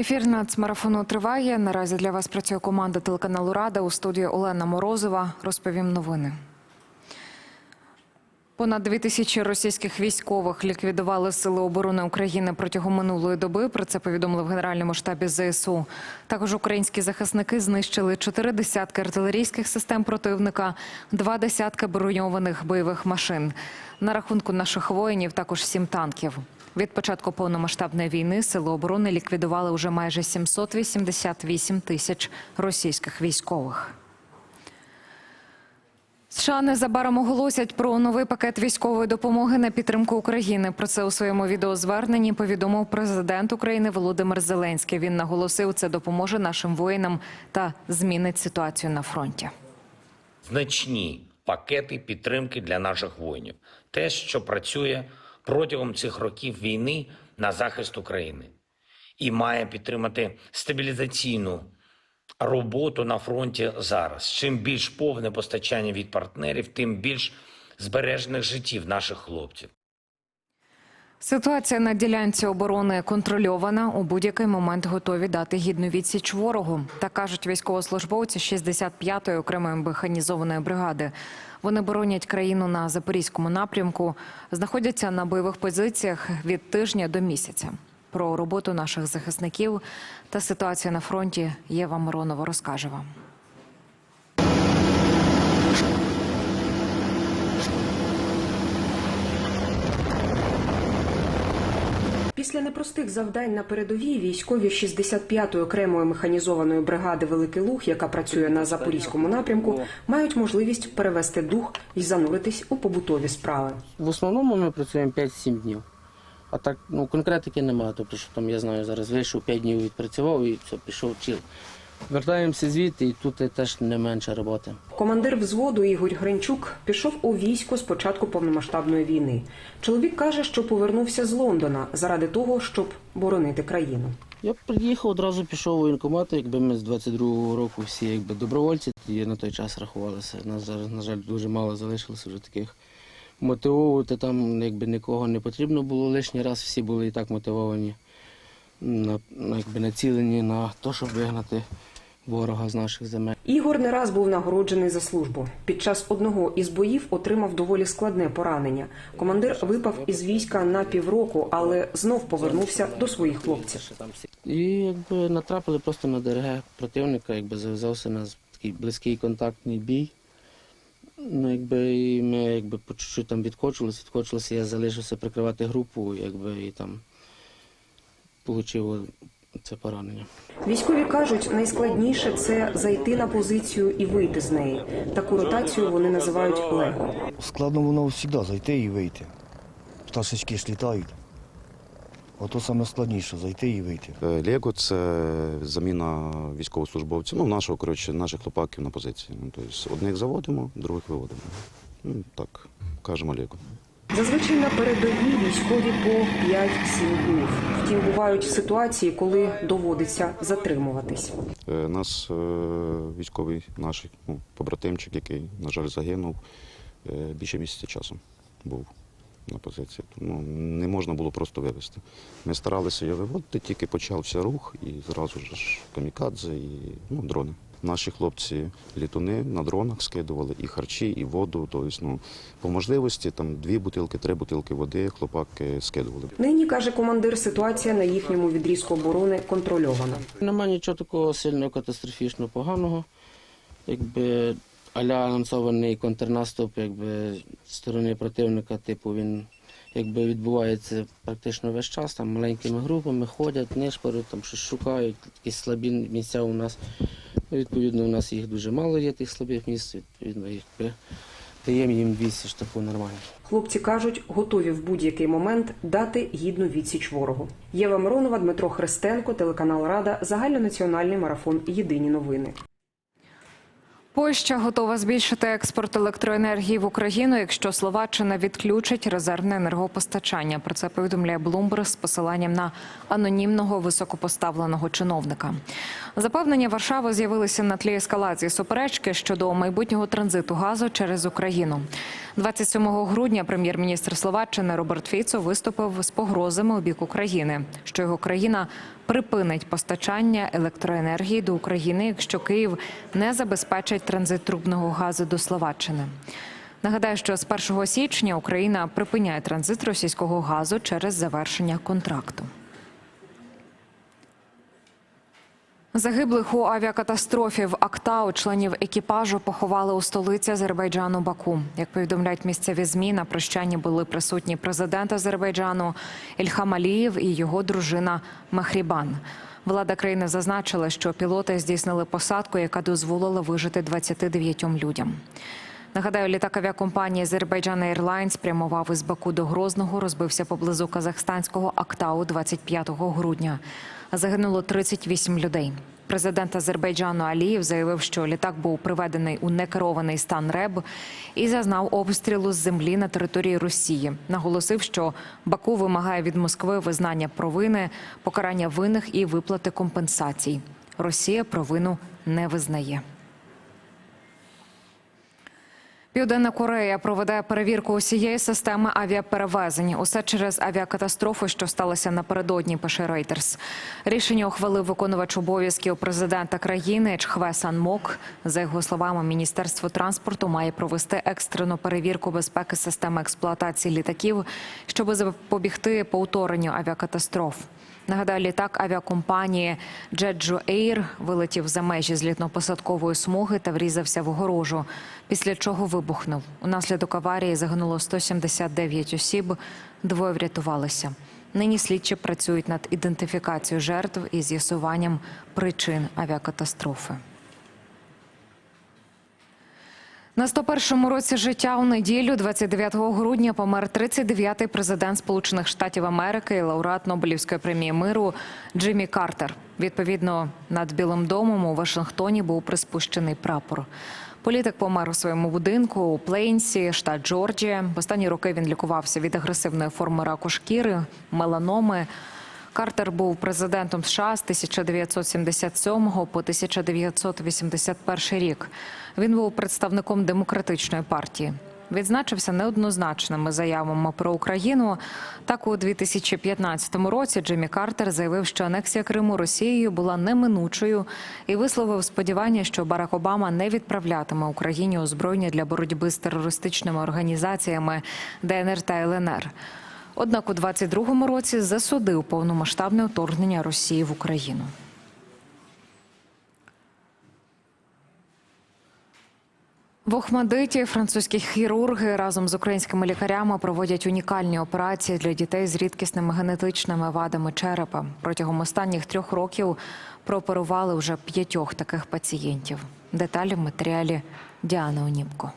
Ефір нацмарафону триває. Наразі для вас працює команда телеканалу Рада у студії Олена Морозова. Розповім новини. Понад дві тисячі російських військових ліквідували сили оборони України протягом минулої доби. Про це повідомили в Генеральному штабі ЗСУ. Також українські захисники знищили чотири десятки артилерійських систем противника, два десятки броньованих бойових машин. На рахунку наших воїнів також сім танків. Від початку повномасштабної війни сили оборони ліквідували уже майже 788 тисяч російських військових. США незабаром оголосять про новий пакет військової допомоги на підтримку України. Про це у своєму відеозверненні повідомив президент України Володимир Зеленський. Він наголосив, це допоможе нашим воїнам та змінить ситуацію на фронті. значні пакети підтримки для наших воїнів. Те, що працює протягом цих років війни на захист України і має підтримати стабілізаційну роботу на фронті зараз. Чим більш повне постачання від партнерів, тим більш збережених життів наших хлопців. Ситуація на ділянці оборони контрольована. У будь-який момент готові дати гідну відсіч ворогу. Так кажуть військовослужбовці 65-ї окремої механізованої бригади. Вони боронять країну на запорізькому напрямку, знаходяться на бойових позиціях від тижня до місяця. Про роботу наших захисників та ситуацію на фронті Єва Миронова розкаже вам. Після непростих завдань на передовій військові 65-ї окремої механізованої бригади Великий Луг, яка працює на запорізькому напрямку, мають можливість перевести дух і зануритись у побутові справи. В основному ми працюємо 5-7 днів. А так, ну, конкретики немає. Тобто, що там, я знаю, зараз вийшов 5 днів відпрацював і все, пішов чил. Вертаємося звідти, і тут теж не менше роботи. Командир взводу Ігор Гринчук пішов у військо з початку повномасштабної війни. Чоловік каже, що повернувся з Лондона заради того, щоб боронити країну. Я приїхав, одразу пішов у воєнкомат, якби ми з 22-го року всі якби добровольці, тоді на той час рахувалися. Нас зараз, на жаль, дуже мало залишилося вже таких. Мотивовувати там якби нікого не потрібно було лишній раз, всі були і так мотивовані, на, якби націлені на те, щоб вигнати ворога з наших земель. Ігор не раз був нагороджений за службу. Під час одного із боїв отримав доволі складне поранення. Командир випав із війська на півроку, але знов повернувся до своїх хлопців. І якби натрапили просто на ДРГ противника, якби зав'язався на такий близький контактний бій. Ну, якби і ми якби по чуть-чуть там відкочувалися, відкочувалися, я залишився прикривати групу, якби і там отримав це поранення. Військові кажуть, найскладніше це зайти на позицію і вийти з неї. Таку ротацію вони називають лего. Складно воно завжди зайти і вийти. Пташечки ж літають. Ото саме складніше зайти і вийти. Е, Лего це заміна військовослужбовців, ну нашого коротше, наших хлопаків на позиції. Ну, тобто одних заводимо, других виводимо. Ну, так, кажемо Лего. Зазвичай на передовій військові по 5-7 днів. Втім, бувають ситуації, коли доводиться затримуватись. Е, Нас е, військовий наш ну, побратимчик, який, на жаль, загинув, е, більше місяця часу був на позиції. Тому не можна було просто вивезти. Ми старалися його виводити, тільки почався рух і зразу ж камікадзе і ну, дрони. Наші хлопці літуни на дронах скидували і харчі, і воду. Тобто, ну, по можливості там дві бутилки, три бутилки води хлопаки скидували. Нині каже командир, ситуація на їхньому відрізку оборони контрольована. Нема нічого такого сильно катастрофічно поганого. Якби аля анонсований контрнаступ, якби з сторони противника, типу він якби відбувається практично весь час. Там маленькими групами ходять, нишпорять, там щось шукають, якісь слабі місця у нас. Відповідно, у нас їх дуже мало є, тих слабих місць. Відповідно, їх даємо їм відсіч таку нормальну. Хлопці кажуть, готові в будь-який момент дати гідну відсіч ворогу. Єва Миронова, Дмитро Христенко, телеканал Рада, загальнонаціональний марафон. Єдині новини. Польща готова збільшити експорт електроенергії в Україну, якщо Словаччина відключить резервне енергопостачання. Про це повідомляє Bloomberg з посиланням на анонімного високопоставленого чиновника. Запевнення Варшави з'явилися на тлі ескалації суперечки щодо майбутнього транзиту газу через Україну. 27 грудня прем'єр-міністр Словаччини Роберт Фіцо виступив з погрозами у бік України, що його країна припинить постачання електроенергії до України, якщо Київ не забезпечить транзит трубного газу до Словаччини. Нагадаю, що з 1 січня Україна припиняє транзит російського газу через завершення контракту. Загиблих у авіакатастрофі в Актау членів екіпажу поховали у столиці Азербайджану Баку. Як повідомляють місцеві змі, на прощанні були присутні президент Азербайджану Ільхам Алієв і його дружина Махрібан. Влада країни зазначила, що пілоти здійснили посадку, яка дозволила вижити 29 людям. Нагадаю, літак авіакомпанії Azerbaijan Airlines прямував із Баку до Грозного, розбився поблизу казахстанського Актау 25 грудня. Загинуло 38 людей. Президент Азербайджану Алієв заявив, що літак був приведений у некерований стан РЕБ і зазнав обстрілу з землі на території Росії. Наголосив, що Баку вимагає від Москви визнання провини, покарання винних і виплати компенсацій. Росія провину не визнає. Південна Корея проведе перевірку усієї системи авіаперевезень. Усе через авіакатастрофу, що сталося напередодні. Пише Reuters. Рішення ухвалив виконувач обов'язків президента країни Чхве Санмок. За його словами, міністерство транспорту має провести екстрену перевірку безпеки системи експлуатації літаків, щоб запобігти повторенню авіакатастроф. Нагадаю, літак авіакомпанії Джеджо Ейр вилетів за межі злітно-посадкової смуги та врізався в огорожу, після чого вибухнув. Унаслідок аварії загинуло 179 осіб, двоє врятувалися. Нині слідчі працюють над ідентифікацією жертв і з'ясуванням причин авіакатастрофи. На 101-му році життя у неділю, 29 грудня, помер 39-й президент Сполучених Штатів Америки і лауреат Нобелівської премії миру Джиммі Картер. Відповідно, над Білим домом у Вашингтоні був приспущений прапор. Політик помер у своєму будинку у Плейнсі, штат Джорджія. В останні роки він лікувався від агресивної форми раку шкіри, меланоми. Картер був президентом США з 1977 по 1981 рік. Він був представником демократичної партії. Відзначився неоднозначними заявами про Україну. Так, у 2015 році Джиммі Картер заявив, що анексія Криму Росією була неминучою і висловив сподівання, що Барак Обама не відправлятиме Україні озброєння для боротьби з терористичними організаціями ДНР та ЛНР. Однак у 22-му році засудив повномасштабне вторгнення Росії в Україну. В Охмадиті французькі хірурги разом з українськими лікарями проводять унікальні операції для дітей з рідкісними генетичними вадами черепа. Протягом останніх трьох років прооперували вже п'ятьох таких пацієнтів. Деталі в матеріалі Діани Оніпко.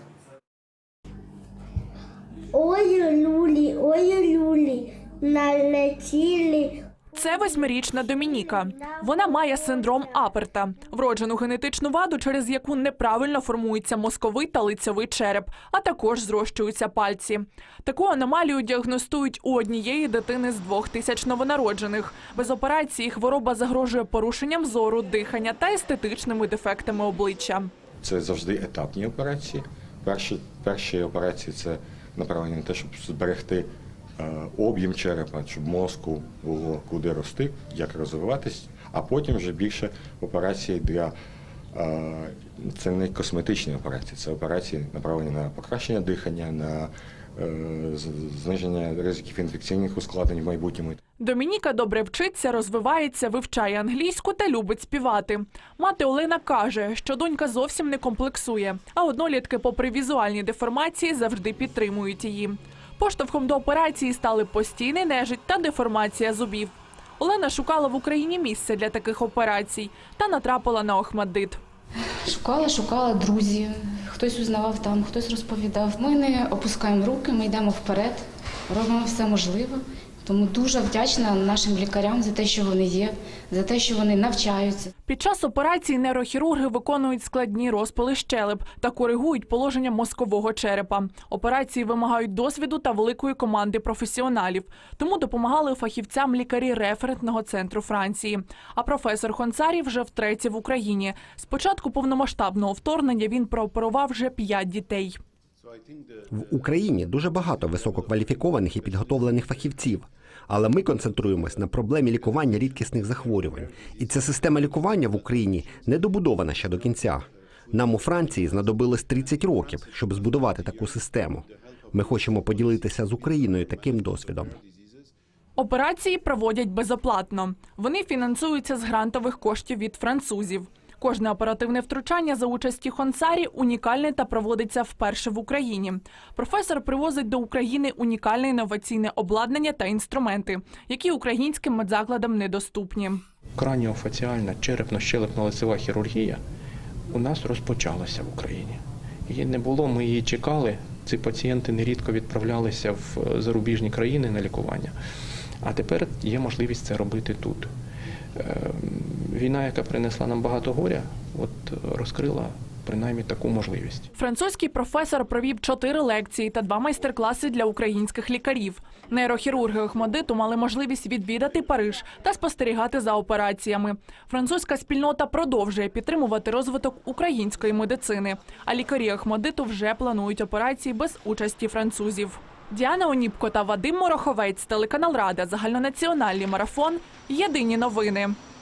Ой, люлі, ой, люлі, налетіли. Це восьмирічна Домініка. Вона має синдром Аперта, вроджену генетичну ваду, через яку неправильно формується мозковий та лицьовий череп, а також зрощуються пальці. Таку аномалію діагностують у однієї дитини з двох тисяч новонароджених. Без операції хвороба загрожує порушенням зору, дихання та естетичними дефектами обличчя. Це завжди етапні операції. Перші, перші операції це направлені на те, щоб зберегти е, об'єм черепа, щоб мозку було куди рости, як розвиватись, а потім вже більше операції для е, це не косметичні операції, це операції направлені на покращення дихання, на зниження ризиків інфекційних ускладнень в майбутньому. Домініка добре вчиться, розвивається, вивчає англійську та любить співати. Мати Олена каже, що донька зовсім не комплексує, а однолітки, попри візуальні деформації, завжди підтримують її. Поштовхом до операції стали постійний нежить та деформація зубів. Олена шукала в Україні місце для таких операцій та натрапила на Охмаддит. Шукала, шукала друзі. Хтось узнавав там, хтось розповідав. Ми не опускаємо руки, ми йдемо вперед, робимо все можливе. Тому дуже вдячна нашим лікарям за те, що вони є, за те, що вони навчаються. Під час операції нейрохірурги виконують складні розпили щелеп та коригують положення мозкового черепа. Операції вимагають досвіду та великої команди професіоналів. Тому допомагали фахівцям лікарі референтного центру Франції. А професор Хонцарі вже втретє в Україні. З початку повномасштабного вторгнення він прооперував вже п'ять дітей. В Україні дуже багато висококваліфікованих і підготовлених фахівців. Але ми концентруємось на проблемі лікування рідкісних захворювань. І ця система лікування в Україні не добудована ще до кінця. Нам у Франції знадобилось 30 років, щоб збудувати таку систему. Ми хочемо поділитися з Україною таким досвідом. Операції проводять безоплатно. Вони фінансуються з грантових коштів від французів. Кожне оперативне втручання за участі Хонсарі унікальне та проводиться вперше в Україні. Професор привозить до України унікальне інноваційне обладнання та інструменти, які українським медзакладам недоступні. краніофаціальна черепно-щелепно-лицева хірургія у нас розпочалася в Україні. Її не було, ми її чекали. Ці пацієнти нерідко відправлялися в е, зарубіжні країни на лікування. А тепер є можливість це робити тут. Війна, яка принесла нам багато горя, от е, розкрила принаймні таку можливість. Французький професор провів чотири лекції та два майстер-класи для українських лікарів. Нейрохірурги Охмадиту мали можливість відвідати Париж та спостерігати за операціями. Французька спільнота продовжує підтримувати розвиток української медицини. А лікарі Охмадиту вже планують операції без участі французів. Діана Оніпко та Вадим Мороховець, телеканал Рада, загальнонаціональний марафон. Єдині новини.